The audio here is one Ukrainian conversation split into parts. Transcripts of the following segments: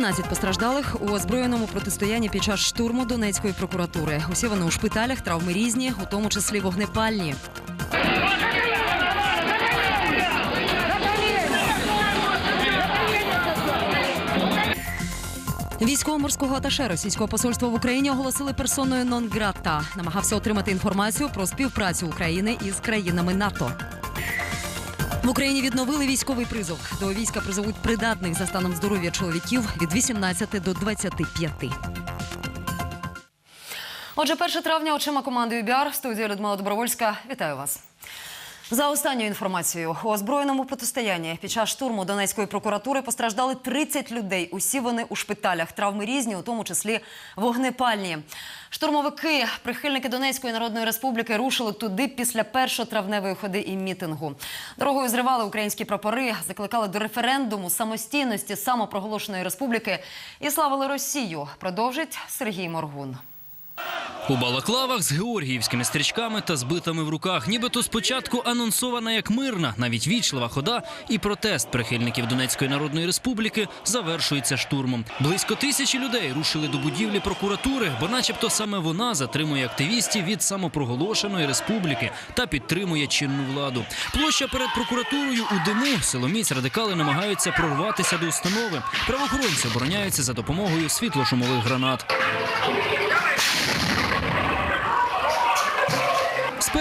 17 постраждалих у озброєному протистоянні під час штурму Донецької прокуратури. Усі вони у шпиталях, травми різні, у тому числі вогнепальні. Військово-морського аташе російського посольства в Україні оголосили персоною нон-грата. Намагався отримати інформацію про співпрацю України із країнами НАТО. В Україні відновили військовий призов. До війська призовуть придатних за станом здоров'я чоловіків від 18 до 25. Отже, 1 травня очима команди ЮБІАР в студії Людмила Добровольська. Вітаю вас. За останньою інформацією, у озброєному протистоянні під час штурму Донецької прокуратури постраждали 30 людей. Усі вони у шпиталях. Травми різні, у тому числі вогнепальні. Штурмовики, прихильники Донецької Народної Республіки, рушили туди після першотравневої ходи і мітингу. Дорогою зривали українські прапори, закликали до референдуму самостійності самопроголошеної республіки і славили Росію. Продовжить Сергій Моргун. У балаклавах з георгіївськими стрічками та збитами в руках, нібито спочатку анонсована як мирна, навіть вічлива хода, і протест прихильників Донецької народної республіки завершується штурмом. Близько тисячі людей рушили до будівлі прокуратури, бо, начебто, саме вона затримує активістів від самопроголошеної республіки та підтримує чинну владу. Площа перед прокуратурою у диму силоміць радикали намагаються прорватися до установи. Правоохоронці обороняються за допомогою світлошумових гранат.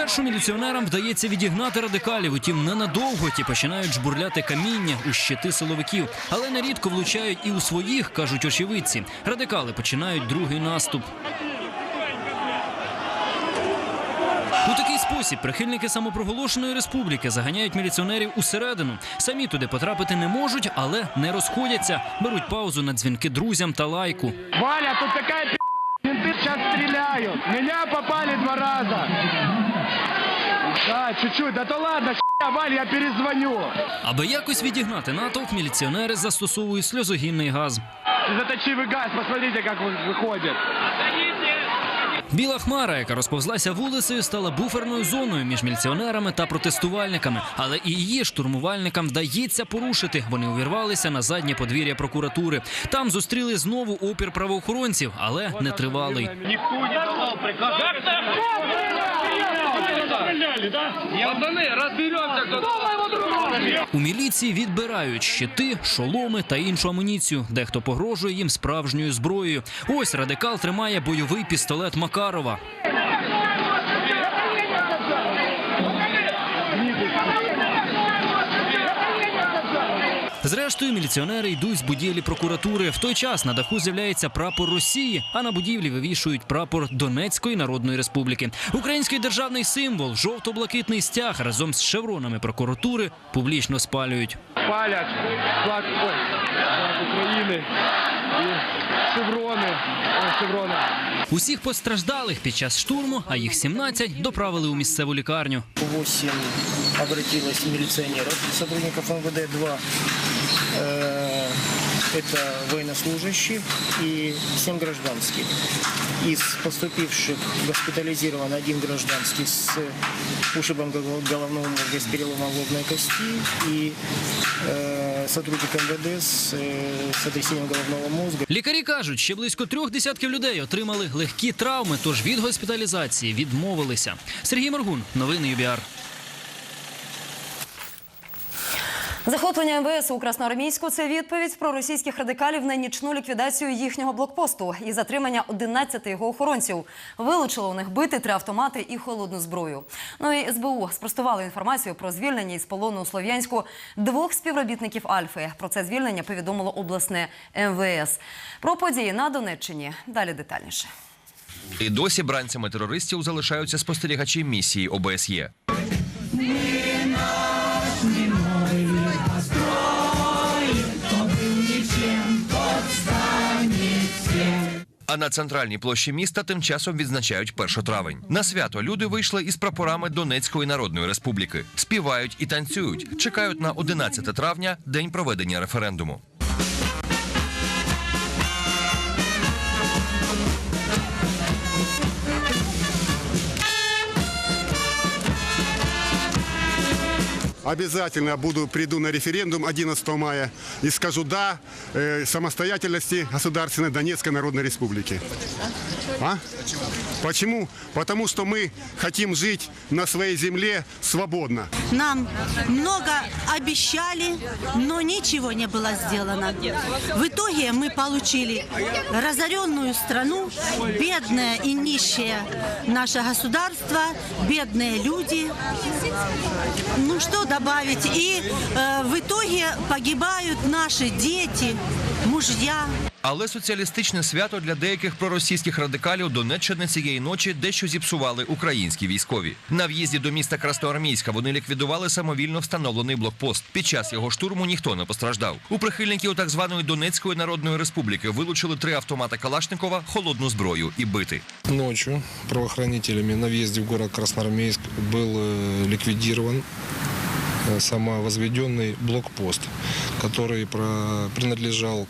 Спершу міліціонерам вдається відігнати радикалів, утім ненадовго ті починають жбурляти каміння у щити силовиків, але нерідко влучають і у своїх, кажуть очевидці. Радикали починають другий наступ. У такий спосіб прихильники самопроголошеної республіки заганяють міліціонерів усередину. Самі туди потрапити не можуть, але не розходяться. Беруть паузу на дзвінки друзям та лайку. Валя, тут такая пи***, менты сейчас стреляют. Меня попали два раза. Да, чуть-чуть. Да то ладно, х**я, Валь, я перезвоню. Аби якось відігнати натовп, міліціонери застосовують сльозогінний газ. Заточивый газ, посмотрите, как он выходит. Біла хмара, яка розповзлася вулицею, стала буферною зоною між міліціонерами та протестувальниками. Але і її штурмувальникам вдається порушити. Вони увірвалися на заднє подвір'я прокуратури. Там зустріли знову опір правоохоронців, але не тривалий. Никто не давал приказ. Пацаны, разберемся, кто У міліції відбирають щити, шоломи та іншу амуніцію. Дехто погрожує їм справжньою зброєю. Ось радикал тримає бойовий пістолет Макарова. Зрештою, міліціонери йдуть з будівлі прокуратури. В той час на даху з'являється прапор Росії, а на будівлі вивішують прапор Донецької Народної Республіки. Український державний символ, жовто-блакитний стяг разом з шевронами прокуратури публічно спалюють. Палят флаг, ой, флаг Украины и шевроны. Ой, шевроны. Усіх постраждалих під час штурму, а їх 17, доправили у місцеву лікарню. 8 обратилось милиционеров, сотрудников МВД, 2 э, это военнослужащих и 7 гражданских. Из поступивших госпитализирован один гражданский с ушибом гол- головного мозга, с переломом лобной кости и э, сотрудник МВД с э, сотрясением головного мозга. Лікарі кажуть, ще близько трьох десятків людей отримали легкі травми, тож від госпіталізації відмовилися. Сергій Моргун, новини ЮБІАР. Захоплення МВС у Красноармійську це відповідь про російських радикалів на нічну ліквідацію їхнього блокпосту і затримання 11 його охоронців. Вилучило у них бити, три автомати і холодну зброю. Ну і СБУ спростувало інформацію про звільнення із полону у Слов'янську двох співробітників Альфи. Про це звільнення повідомило обласне МВС. Про події на Донеччині далі детальніше. І досі бранцями терористів залишаються спостерігачі місії ОБСЄ. А на центральній площі міста тим часом відзначають 1 травень. На свято люди вийшли із прапорами Донецької Народної Республіки, співають і танцюють. Чекають на 11 травня, день проведення референдуму. Обязательно буду, приду на референдум 11 мая и скажу «да» э, самостоятельности государственной Донецкой Народной Республики. А? Почему? Потому что мы хотим жить на своей земле свободно. Нам много обещали, но ничего не было сделано. В итоге мы получили разоренную страну, бедное и нищее наше государство, бедные люди. Ну что добавить? И э, в итоге погибают наши дети, мужья. Але соціалістичне свято для деяких проросійських радикалів Донеччини цієї ночі дещо зіпсували українські військові. На в'їзді до міста Красноармійська вони ліквідували самовільно встановлений блокпост. Під час його штурму ніхто не постраждав. У прихильників так званої Донецької Народної Республіки вилучили три автомати Калашникова, холодну зброю і бити. Ночью правоохранителями на въезде в город Красноармейск был э, ликвидирован э, самовозведенный блокпост, который принадлежал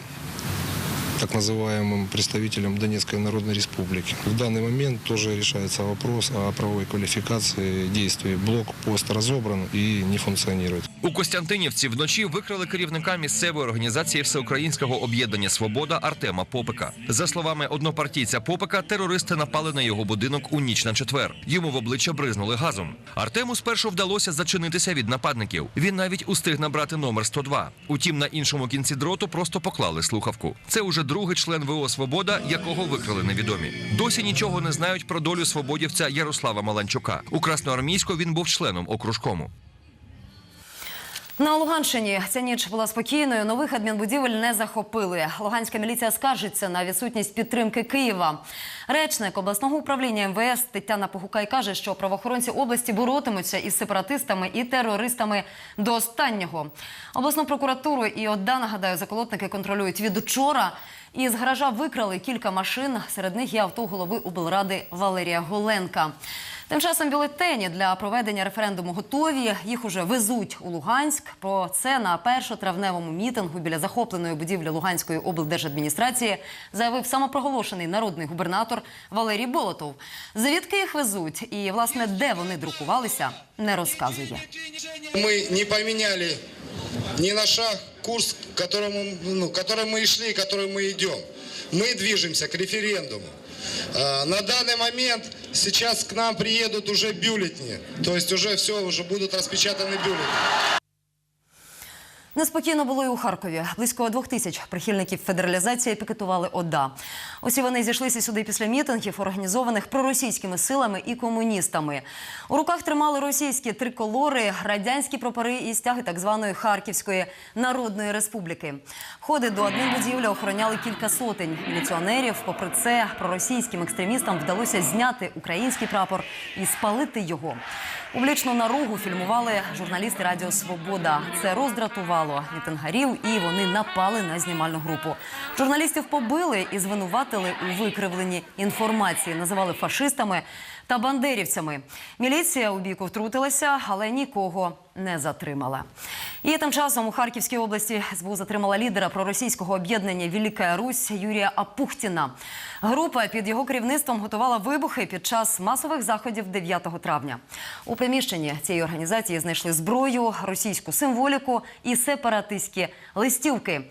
так называемым представителям Донецкой Народной Республики. В данный момент тоже решается вопрос о правовой квалификации действий. Блокпост разобран и не функционирует. У Костянтинівці вночі викрали керівника місцевої організації Всеукраїнського об'єднання Свобода Артема Попика. За словами однопартійця Попика, терористи напали на його будинок у ніч на четвер. Йому в обличчя бризнули газом. Артему спершу вдалося зачинитися від нападників. Він навіть устиг набрати номер 102. Утім, на іншому кінці дроту просто поклали слухавку. Це уже другий член ВО Свобода, якого викрили невідомі. Досі нічого не знають про долю свободівця Ярослава Маланчука. У Красноармійську він був членом окружкому. На Луганщині ця ніч була спокійною. Нових адмінбудівель не захопили. Луганська міліція скаржиться на відсутність підтримки Києва. Речник обласного управління МВС Тетяна Погукай каже, що правоохоронці області боротимуться із сепаратистами і терористами до останнього. Обласну прокуратуру і ОДА, нагадаю, заколотники контролюють від учора. Із гаража викрали кілька машин. Серед них є авто голови облради Валерія Голенка. Тим часом бюлетені для проведення референдуму готові. Їх уже везуть у Луганськ. Про це на першотравневому мітингу біля захопленої будівлі Луганської облдержадміністрації заявив самопроголошений народний губернатор Валерій Болотов. Звідки їх везуть і власне де вони друкувалися, не розказує. Мы не поменяли ни на шаг курс, к которому, ну, которым мы и шли, которым мы идем. Мы движемся к референдуму. На данный момент сейчас к нам приедут уже бюллетени. То есть уже все, уже будут распечатаны бюллетени. Неспокійно було і у Харкові. Близько двох тисяч прихильників федералізації пікетували ОДА. Усі вони зійшлися сюди після мітингів, організованих проросійськими силами і комуністами. У руках тримали російські триколори, радянські прапори і стяги так званої Харківської Народної Республіки. Входи до адмінбудівлі охороняли кілька сотень міліціонерів. Попри це, проросійським екстремістам вдалося зняти український прапор і спалити його. Публічну наругу фільмували журналісти Радіо Свобода. Це роздратувало мітингарів, і вони напали на знімальну групу. Журналістів побили і звинуватили у викривленні інформації, називали фашистами та бандерівцями. Міліція у бійку втрутилася, але нікого не затримала. І тим часом у Харківській області СБУ затримала лідера проросійського об'єднання Віліка Русь Юрія Апухтіна. Група під його керівництвом готувала вибухи під час масових заходів 9 травня. У приміщенні цієї організації знайшли зброю, російську символіку і сепаратистські листівки.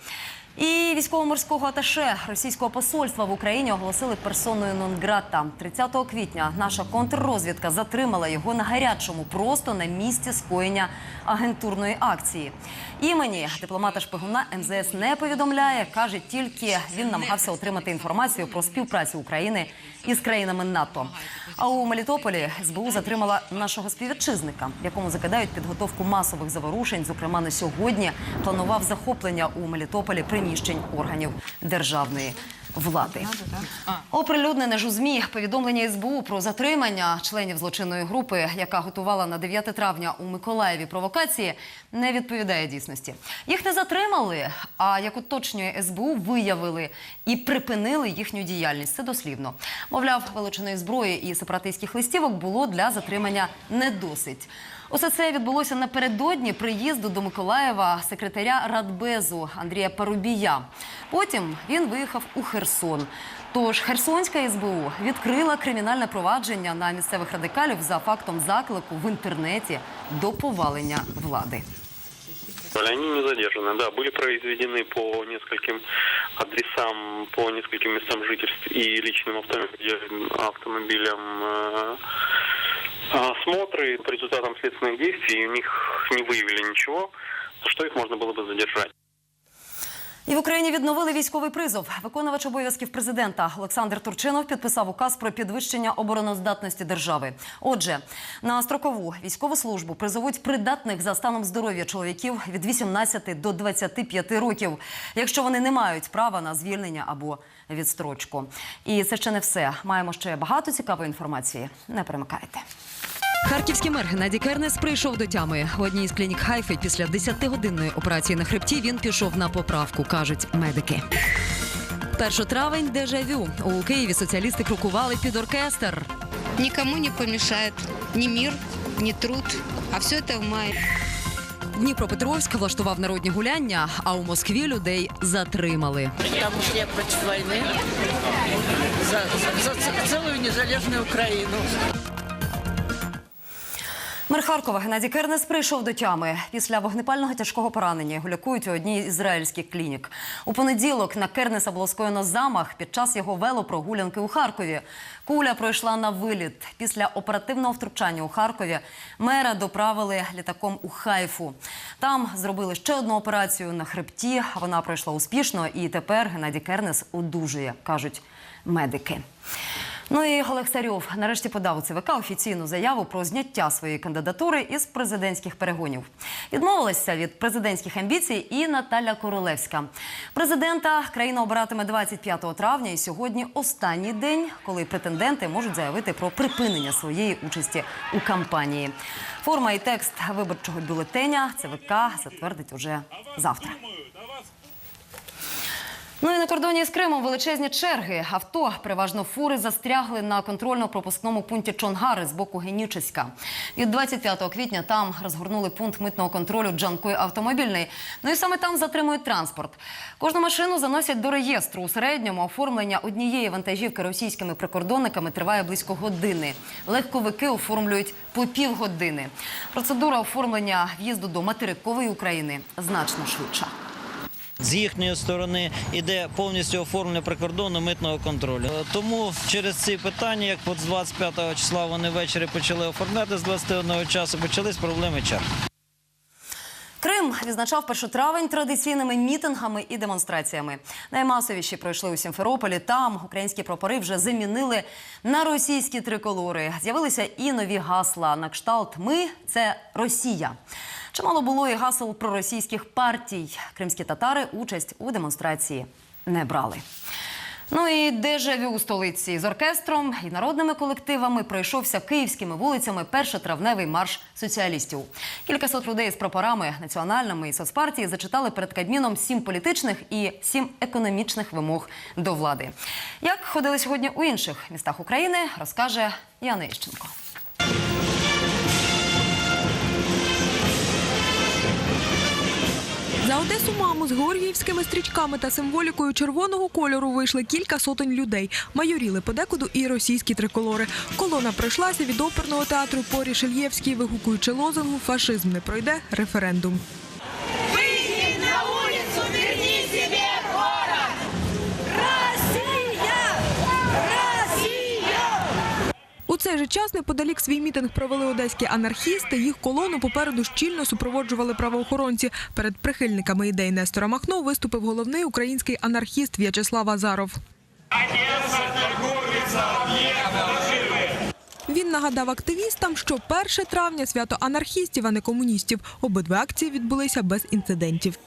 І військово-морського аташе російського посольства в Україні оголосили персоною нон-грата. 30 квітня наша контррозвідка затримала його на гарячому, просто на місці скоєння агентурної акції. Імені дипломата шпигуна МЗС не повідомляє. каже тільки він намагався отримати інформацію про співпрацю України із країнами НАТО. А у Мелітополі СБУ затримала нашого співвітчизника, якому закидають підготовку масових заворушень. Зокрема, на сьогодні планував захоплення у Мелітополі приміщень органів державної влади. Оприлюднене ж у ЗМІ повідомлення СБУ про затримання членів злочинної групи, яка готувала на 9 травня у Миколаєві провокації, не відповідає дійсності. Їх не затримали, а як уточнює СБУ, виявили і припинили їхню діяльність. Це дослівно. Мовляв, вилученої зброї і сепаратистських листівок було для затримання не досить. Усе це відбулося напередодні приїзду до Миколаєва секретаря Радбезу Андрія Парубія. Потім він виїхав у Херсон. Тож Херсонська СБУ відкрила кримінальне провадження на місцевих радикалів за фактом заклику в інтернеті до повалення влади. Они не задержаны, да. Были произведены по нескольким адресам, по нескольким местам жительств и личным автомобилям, автомобилям э, осмотры. По результатам следственных действий у них не выявили ничего, за что их можно было бы задержать. І в Україні відновили військовий призов. Виконувач обов'язків президента Олександр Турчинов підписав указ про підвищення обороноздатності держави. Отже, на строкову військову службу призовуть придатних за станом здоров'я чоловіків від 18 до 25 років, якщо вони не мають права на звільнення або відстрочку. І це ще не все. Маємо ще багато цікавої інформації. Не перемикайте. Харківський мер Геннадій Кернес прийшов до тями. В одній із клінік Хайфи після 10-годинної операції на хребті він пішов на поправку, кажуть медики. 1 травень дежавю. У Києві соціалісти крокували під оркестр. Никому не помешает ни мир, ни труд, а все это в мае. Дніпропетровськ влаштував народні гуляння, а у Москві людей затримали. Там я проти війни за, за, за цілу незалежну Украину. Мер Харкова Геннадій Кернес прийшов до тями. Після вогнепального тяжкого поранення його лікують у одній ізраїльських клінік. У понеділок на Кернеса було скоєно замах під час його велопрогулянки у Харкові. Куля пройшла на виліт. Після оперативного втручання у Харкові мера доправили літаком у Хайфу. Там зробили ще одну операцію на хребті. Вона пройшла успішно, і тепер Геннадій Кернес одужує, кажуть медики. Ну і Олег Царьов нарешті подав у ЦВК офіційну заяву про зняття своєї кандидатури із президентських перегонів. Відмовилася від президентських амбіцій і Наталя Королевська. Президента країна обиратиме 25 травня, і сьогодні останній день, коли претенденти можуть заявити про припинення своєї участі у кампанії. Форма і текст виборчого бюлетеня ЦВК затвердить уже завтра. Ну і на кордоні з Кримом величезні черги. Авто, переважно фури, застрягли на контрольно-пропускному пункті Чонгари з боку Генічеська. Від 25 квітня там розгорнули пункт митного контролю Джанкой автомобільний. Ну і саме там затримують транспорт. Кожну машину заносять до реєстру. У середньому оформлення однієї вантажівки російськими прикордонниками триває близько години. Легковики оформлюють по півгодини. Процедура оформлення в'їзду до материкової України значно швидша. З їхньої сторони іде повністю оформлення прикордонно митного контролю. Е, Тому через ці питання, як з 25 числа вони ввечері почали оформляти з 21 часу, почались проблеми черг. Крим відзначав 1 травень традиційними мітингами і демонстраціями. Наймасовіші пройшли у Сімферополі. Там українські прапори вже замінили на російські триколори. З'явилися і нові гасла на кшталт Ми це Росія. Чимало було і гасел проросійських партій. Кримські татари участь у демонстрації не брали. Ну і дежавю у столиці з оркестром і народними колективами пройшовся київськими вулицями першотравневий марш соціалістів. Кількасот людей з прапорами національними і соцпартії зачитали перед Кабміном сім політичних і сім економічних вимог до влади. Як ходили сьогодні у інших містах України, розкаже Яна Іщенко. За Одесу маму з георгіївськими стрічками та символікою червоного кольору вийшли кілька сотень людей. Майоріли подекуду і російські триколори. Колона пройшлася від оперного театру по Рішельєвській, вигукуючи лозунгу «Фашизм не пройде. Референдум». Цей же час неподалік свій мітинг провели одеські анархісти. Їх колону попереду щільно супроводжували правоохоронці. Перед прихильниками ідей Нестора Махно виступив головний український анархіст В'ячеслав Азаров. Він нагадав активістам, що 1 травня свято анархістів, а не комуністів. Обидві акції відбулися без інцидентів.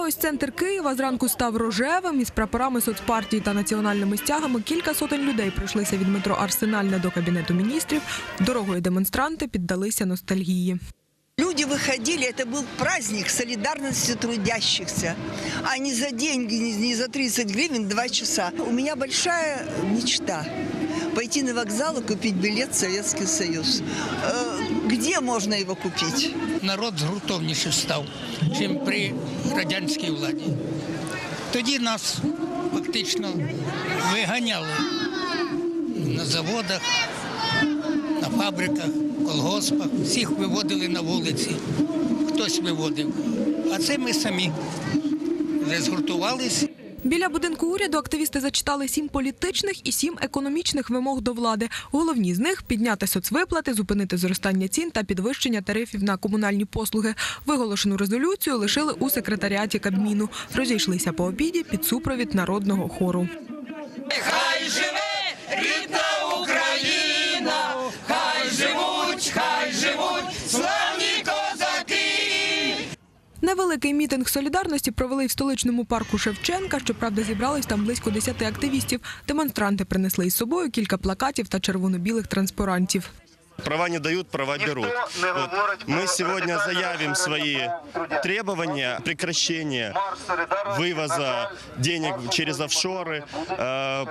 ось центр Києва зранку став рожевим із прапорами соцпартії та національними стягами. Кілька сотень людей пройшлися від метро Арсенальне до кабінету міністрів. Дорогою демонстранти піддалися ностальгії. Люди выходили, это был праздник солидарности трудящихся, а не за деньги, не не за 30 гривен два часа. У меня большая мечта – пойти на вокзал и купить билет в Советский Союз. Э, Где можно его купить? народ згуртовніше став, чим при радянській владі. Тоді нас фактично виганяли на заводах, на фабриках, колгоспах. Всіх виводили на вулиці. Хтось виводив. А це ми самі згуртувалися. Біля будинку уряду активісти зачитали сім політичних і сім економічних вимог до влади. Головні з них підняти соцвиплати, зупинити зростання цін та підвищення тарифів на комунальні послуги. Виголошену резолюцію лишили у секретаріаті Кабміну. Розійшлися по обіді під супровід народного хору. Невеликий мітинг солідарності провели в столичному парку Шевченка. Щоправда, зібрались там близько десяти активістів. Демонстранти принесли із собою кілька плакатів та червоно-білих транспарантів. Права не дают, права берут. Вот. Мы сегодня заявим свои требования прекращения вывоза денег через офшоры, э,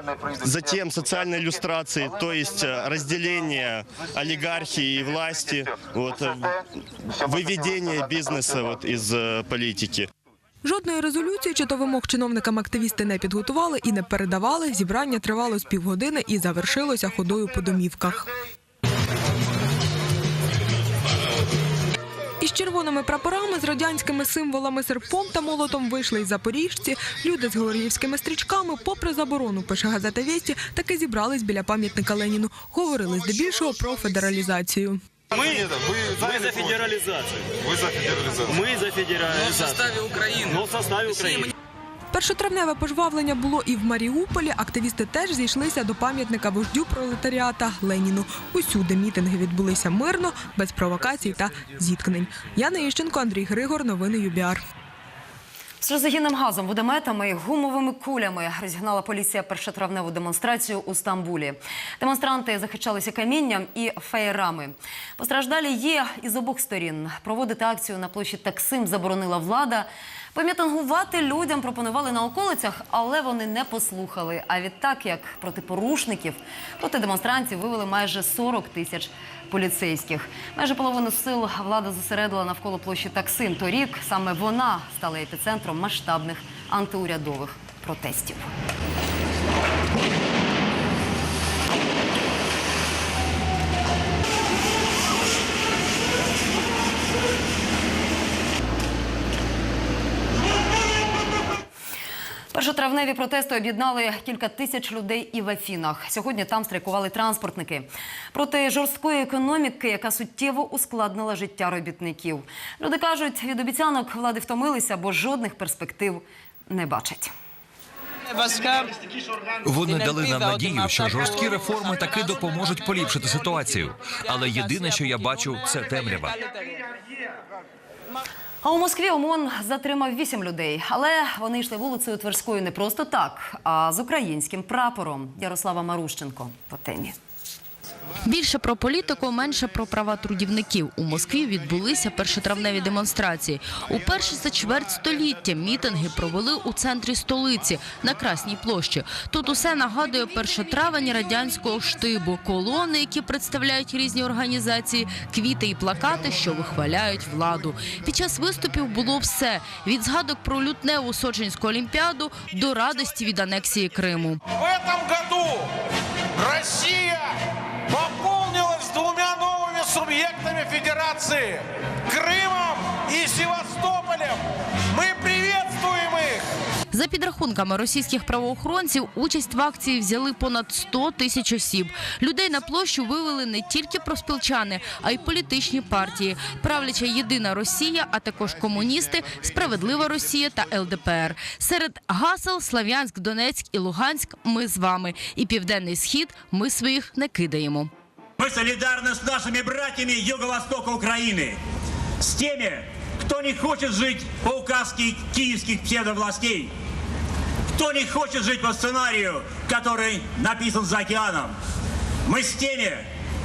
затем социальной иллюстрации, то есть э, разделение олигархии и власти, вот, э, выведение бизнеса вот, из э, политики. Жодної резолюції чи то вимог чиновникам активісти не підготували і не передавали. Зібрання тривало з півгодини і завершилося ходою по домівках. Із червоними прапорами, з радянськими символами серпом та молотом вийшли із запоріжці. Люди з георгіївськими стрічками, попри заборону, пише газета «Вєсті», таки зібрались біля пам'ятника Леніну. Говорили здебільшого про федералізацію. Мы, мы за федерализацию. Вы за федерализацию. Мы за федерализацию. Но в составе Украины. Но в составе Украины. Першотравневе пожвавлення було і в Маріуполі. Активісти теж зійшлися до пам'ятника вождю пролетаріата Леніну. Усюди мітинги відбулися мирно, без провокацій та зіткнень. Яна Іщенко, Андрій Григор. Новини ЮБІАР. Сльозогінним газом, водометами і гумовими кулями розігнала поліція першотравневу демонстрацію у Стамбулі. Демонстранти захищалися камінням і феєрами. Постраждалі є із обох сторін. Проводити акцію на площі Таксим заборонила влада. Помітингувати людям пропонували на околицях, але вони не послухали. А відтак, як проти порушників, проти демонстрантів вивели майже 40 тисяч поліцейських. Майже половину сил влада зосередила навколо площі Таксим. Торік саме вона стала епіцентром масштабних антиурядових протестів. Першотравневі протести об'єднали кілька тисяч людей і в Афінах. Сьогодні там страйкували транспортники проти жорсткої економіки, яка суттєво ускладнила життя робітників. Люди кажуть, від обіцянок влади втомилися, бо жодних перспектив не бачать. Вони дали нам надію, що жорсткі реформи таки допоможуть поліпшити ситуацію. Але єдине, що я бачу, це темрява. А у Москві ОМОН затримав вісім людей, але вони йшли вулицею Тверською не просто так, а з українським прапором. Ярослава Марущенко по темі. Більше про політику, менше про права трудівників. У Москві відбулися першотравневі демонстрації. Уперше за чверть століття мітинги провели у центрі столиці на Красній площі. Тут усе нагадує першотравень радянського штибу, колони, які представляють різні організації, квіти і плакати, що вихваляють владу. Під час виступів було все від згадок про лютневу Сочинську олімпіаду до радості від анексії Криму. В этом году Россия пополнилась двумя новыми субъектами федерации – Крымом и Севастополем. Мы приветствуем их! За підрахунками російських правоохоронців, участь в акції взяли понад 100 тисяч осіб. Людей на площу вивели не тільки профспілчани, а й політичні партії. Правляча єдина Росія, а також комуністи, справедлива Росія та ЛДПР. Серед гасел Слав'янськ, Донецьк і Луганськ. Ми з вами. І південний схід ми своїх не кидаємо. Мы солидарны с нашими братьями Юго-Востока Украины, с теми, кто не хочет жить по указке киевских псевдовластей, кто не хочет жить по сценарию, который написан за океаном. Мы с теми,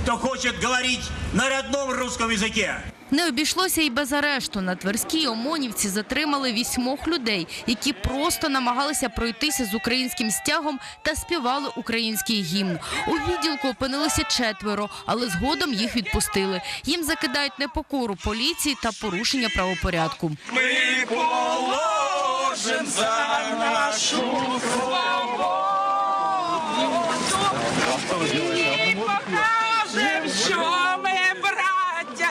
кто хочет говорить на родном русском языке. Не обійшлося і без арешту. На Тверській ОМОНівці затримали вісьмох людей, які просто намагалися пройтися з українським стягом та співали український гімн. У відділку опинилися четверо, але згодом їх відпустили. Їм закидають непокору поліції та порушення правопорядку. Ми положим за нашу свободу. І покажем, що ми браття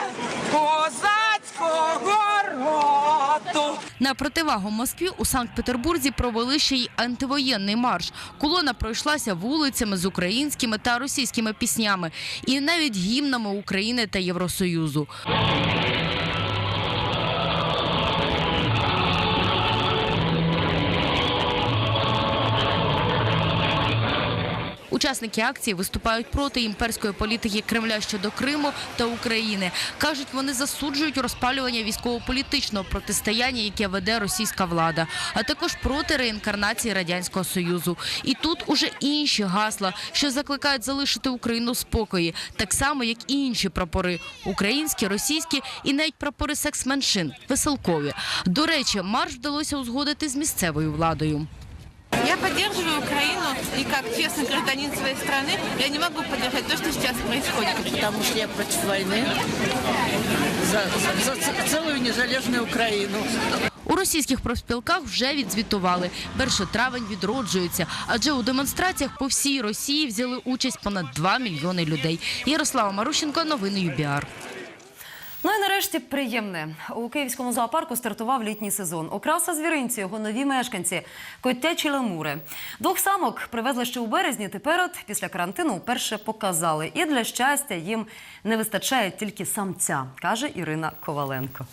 козацького роду. На противагу Москві у Санкт-Петербурзі провели ще й антивоєнний марш. Колона пройшлася вулицями з українськими та російськими піснями і навіть гімнами України та Євросоюзу. Учасники акції виступають проти імперської політики Кремля щодо Криму та України. кажуть, вони засуджують розпалювання військово-політичного протистояння, яке веде російська влада, а також проти реінкарнації радянського союзу. І тут уже інші гасла, що закликають залишити Україну спокої, так само як і інші прапори українські, російські і навіть прапори секс-меншин веселкові. До речі, марш вдалося узгодити з місцевою владою. Я поддерживаю Украину, и как честный гражданин своей страны, я не могу поддержать то, что сейчас происходит. Потому что я против войны. За, за, за целую незалежную Украину. У російських профспілках вже відзвітували. Перший травень відроджується, адже у демонстраціях по всій Росії взяли участь понад 2 мільйони людей. Ярослава Марущенко, новини ЮБІАР. Ну і нарешті приємне. У київському зоопарку стартував літній сезон. Окраса звіринці, його нові мешканці, котячі лемури. Двох самок привезли ще у березні. Тепер от після карантину вперше показали. І для щастя їм не вистачає тільки самця, каже Ірина Коваленко.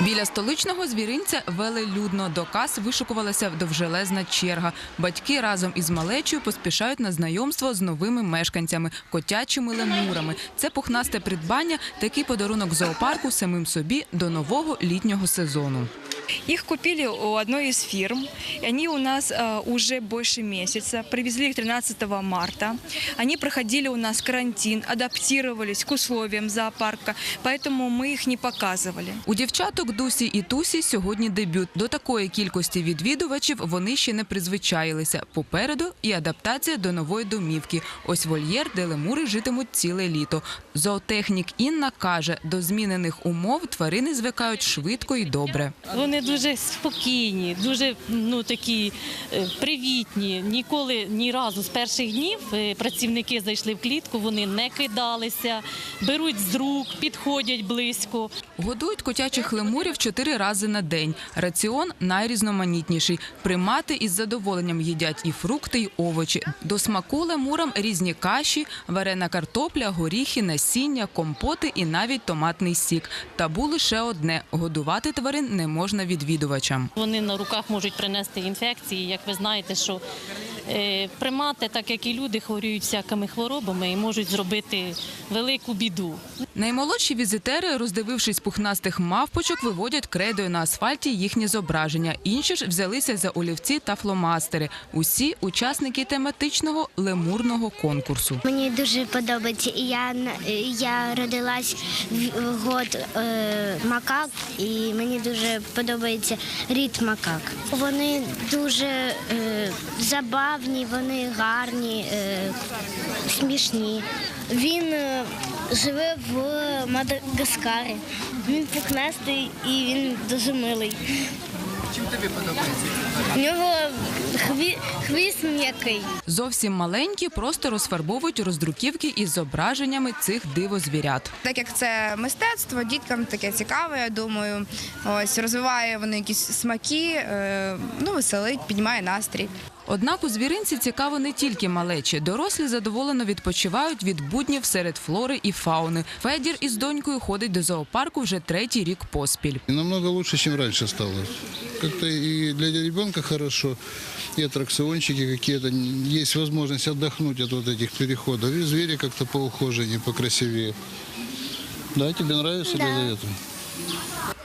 Біля столичного звіринця велелюдно до кас вишукувалася довжелезна черга. Батьки разом із малечою поспішають на знайомство з новими мешканцями котячими лемурами. Це пухнасте придбання, такий подарунок зоопарку самим собі до нового літнього сезону. Их купили у одной из фирм. И они у нас э, уже больше месяца. Привезли их 13 марта. Они проходили у нас карантин, адаптировались к условиям зоопарка, поэтому мы их не показывали. У дівчаток Дусі і Тусі сьогодні дебют. До такої кількості відвідувачів вони ще не призвичаїлися. Попереду і адаптація до нової домівки. Ось вольєр, де лемури житимуть ціле літо. Зоотехнік Інна каже, до змінених умов тварини звикають швидко і добре. Вони дуже спокійні, дуже ну такі е, привітні. Ніколи ні разу з перших днів е, працівники зайшли в клітку, вони не кидалися, беруть з рук, підходять близько. Годують котячих лемурів чотири рази на день. Раціон найрізноманітніший. Примати із задоволенням їдять і фрукти, і овочі. До смаку лемурам різні каші, варена картопля, горіхи, насіння, компоти і навіть томатний сік. Табу лише одне – годувати тварин не можна відвідувачам. Вони на руках можуть принести інфекції. Як ви знаєте, що примати, так як і люди, хворіють всякими хворобами і можуть зробити велику біду. Наймолодші візитери, роздивившись пухнастих мавпочок, виводять кредою на асфальті їхні зображення. Інші ж взялися за олівці та фломастери. Усі учасники тематичного лемурного конкурсу. Мені дуже подобається. Я я родилась в год е, макак, і мені дуже подобається рід макак. Вони дуже е, забавні, вони гарні, е, смішні. Він е, живе в Мадагаскарі. Він пухнастий і він дуже милий. Чим тобі подобається? У нього хві, хвіст м'який. Зовсім маленькі просто розфарбовують роздруківки із зображеннями цих дивозвірят. Так як це мистецтво, діткам таке цікаве, я думаю. Ось розвиває вони якісь смаки, е, ну веселить, піднімає настрій. Однак у звіринці цікаво не тільки малечі. Дорослі задоволено відпочивають від буднів серед флори і фауни. Федір із донькою ходить до зоопарку вже третій рік поспіль. Намного лучше, чем раньше стало. Как-то и для ребенка хорошо, и аттракциончики какие-то. Есть возможность отдохнуть от вот этих переходов. И звери как-то поухоженнее, покрасивее. Да, тебе нравится, Да. Елизавета?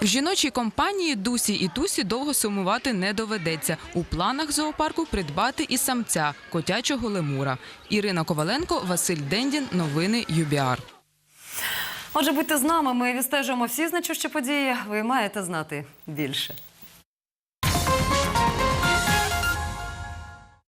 В жіночій компанії Дусі і Тусі довго сумувати не доведеться. У планах зоопарку придбати і самця котячого лемура. Ірина Коваленко, Василь Дендін. Новини ЮБІАР. Отже, будьте з нами. Ми відстежуємо всі значущі події. Ви маєте знати більше.